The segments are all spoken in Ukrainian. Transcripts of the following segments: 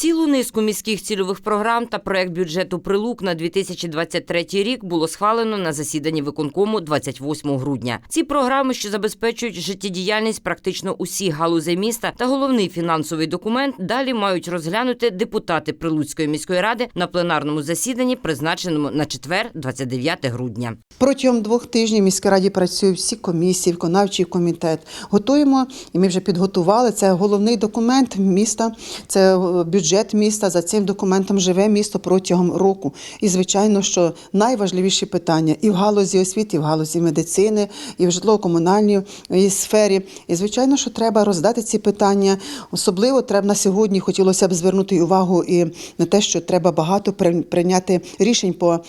Цілу низку міських цільових програм та проект бюджету Прилук на 2023 рік було схвалено на засіданні виконкому 28 грудня. Ці програми, що забезпечують життєдіяльність практично усіх галузей міста, та головний фінансовий документ далі мають розглянути депутати Прилуцької міської ради на пленарному засіданні, призначеному на четвер, 29 грудня. Протягом двох тижнів міській раді працюють всі комісії, виконавчий комітет. Готуємо, і ми вже підготували. Це головний документ міста, це е, бюджет міста. За цим документом живе місто протягом року. І звичайно, що найважливіші питання і в галузі освіти, і в галузі медицини, і в житлово-комунальній е, сфері. І звичайно, що треба роздати ці питання. Особливо треба на сьогодні хотілося б звернути увагу і на те, що треба багато при- прийняти рішень по е,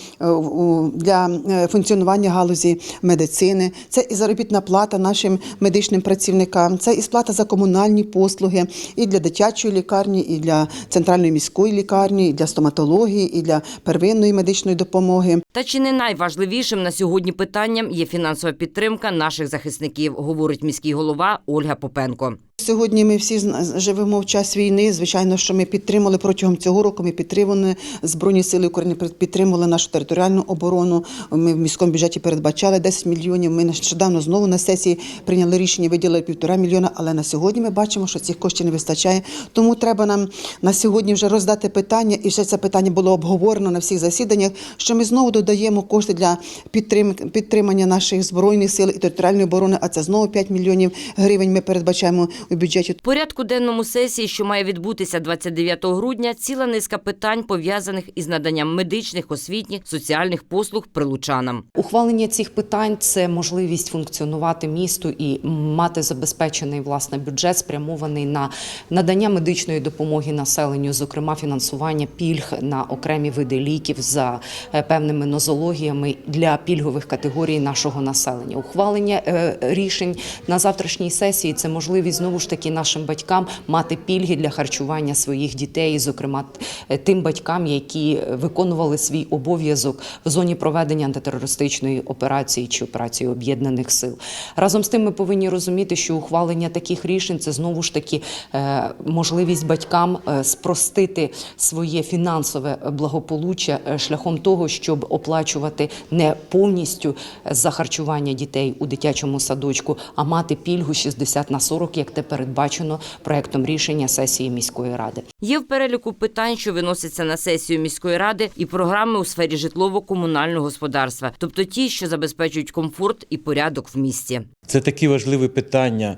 для е, функціонування галузі медицини. Це і заробітна плата нашим медичним працівникам, це і сплата за комунальні послуги і для дитячої лікарні, і для центральної міської лікарні, і для стоматології, і для первинної медичної допомоги. Та чи не найважливішим на сьогодні питанням є фінансова підтримка наших захисників, говорить міський голова Ольга Попенко. Сьогодні ми всі живемо в час війни. Звичайно, що ми підтримали протягом цього року. Ми підтримали Збройні Сили України, під- підтримали нашу територіальну оборону. Ми в міському бюджеті передбачали 10 мільйонів. Ми нещодавно знову на сесії прийняли рішення, виділили півтора мільйона. Але на сьогодні ми бачимо, що цих коштів не вистачає. Тому треба нам на сьогодні вже роздати питання, і ще це питання було обговорено на всіх засіданнях. Що ми знову додаємо кошти для підтрим- підтримання наших збройних сил і територіальної оборони. А це знову 5 мільйонів гривень. Ми передбачаємо у бюджеті. Порядку денному сесії, що має відбутися 29 грудня, ціла низка питань пов'язаних із наданням медичних, освітніх, соціальних послуг прилучанам. Ухвалення цих питань це можливість функціонувати місту і мати забезпечений власне бюджет, спрямований на надання медичної допомоги населенню, зокрема фінансування пільг на окремі види ліків за е, певними нозологіями для пільгових категорій нашого населення. Ухвалення е, рішень на завтрашній сесії це можливість знову ж таки нашим батькам мати пільги для харчування своїх дітей, зокрема е, тим батькам, які виконували свій обов'язок в зоні проведення антитерористичної операції чи операції об'єднаних сил. Разом з тим, ми повинні розуміти, що ухвалення таких рішень це знову ж таки е, можливість батькам е, спростити своє фінансове благополуччя е, шляхом того, щоб оплачувати не повністю за харчування дітей у дитячому садочку, а мати пільгу 60 на 40, як те передбачено проектом рішення сесії міської ради. Є в переліку питань, що виносяться на сесію міської ради, і програми у сфері житлово-комунального господарства, тобто ті, що забезпечують комфорт і порядок в місті. Це такі важливі питання,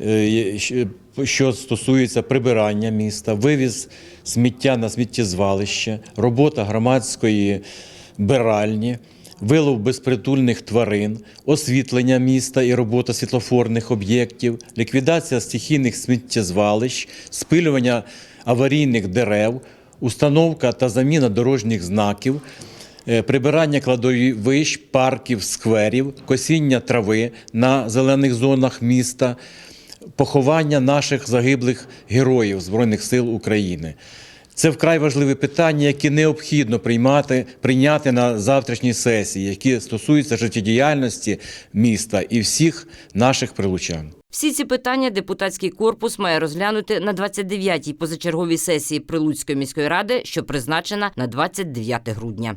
е, що стосуються прибирання міста, вивіз сміття на сміттєзвалище, робота громадської биральні, вилов безпритульних тварин, освітлення міста і робота світлофорних об'єктів, ліквідація стихійних сміттєзвалищ, спилювання аварійних дерев, установка та заміна дорожніх знаків. Е, Прибирання кладовищ, парків, скверів, косіння трави на зелених зонах міста, поховання наших загиблих героїв Збройних сил України. Це вкрай важливі питання, які необхідно приймати, прийняти на завтрашній сесії, які стосуються життєдіяльності міста і всіх наших прилучан. Всі ці питання депутатський корпус має розглянути на 29-й позачерговій сесії Прилуцької міської ради, що призначена на 29 грудня.